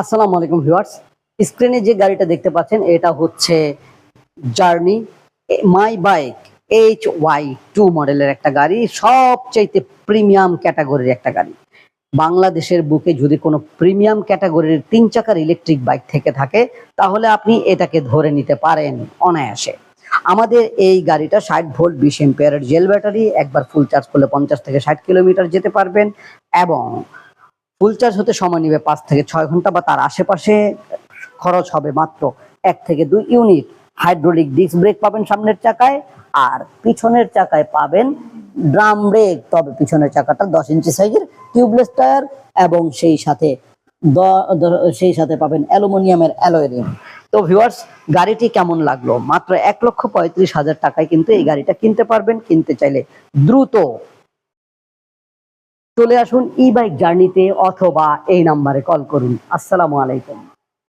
আসসালামু আলাইকুম ভিউয়ার্স। স্ক্রিনে যে গাড়িটা দেখতে পাচ্ছেন, এটা হচ্ছে journey my bike H Y two মডেলের একটা গাড়ি, সবচাইতে প্রিমিয়াম ক্যাটাগরির একটা গাড়ি। বাংলাদেশের বুকে যদি কোনো প্রিমিয়াম ক্যাটাগরির তিন চাকার ইলেকট্রিক বাইক থেকে থাকে, তাহলে আপনি এটাকে ধরে নিতে পারেন অনায়াসে। আমাদের এই গাড়িটা ষাট ভোল্ট, বিশ এম্পিয়ারের জেল ব্যাটারি, একবার ফুল চার্জ করলে পঞ্চাশ থেকে ষাট কিলোমিটার যেতে পারবেন এবং ফুল চার্জ হতে সময় নেবে পাঁচ থেকে ছয় ঘণ্টা বা তার আশেপাশে খরচ হবে মাত্র এক থেকে দুই ইউনিট। হাইড্রোলিক ডিস্ক ব্রেক পাবেন সামনের চাকায় আর পিছনের চাকায় পাবেন ড্রাম ব্রেক। তবে পিছনের চাকাটা দশ ইঞ্চি সাইজের টিউবলেস টায়ার এবং সেই সাথে সেই সাথে পাবেন অ্যালুমিনিয়ামের অ্যালয় রিম তো ভিউয়ার্স, গাড়িটি কেমন লাগল? মাত্র এক লক্ষ পঁয়ত্রিশ হাজার টাকায় কিন্তু এই গাড়িটা কিনতে পারবেন। কিনতে চাইলে দ্রুত চলে আসুন ই বাইক জার্নিতে অথবা এই নাম্বারে কল করুন। আসসালামু আলাইকুম।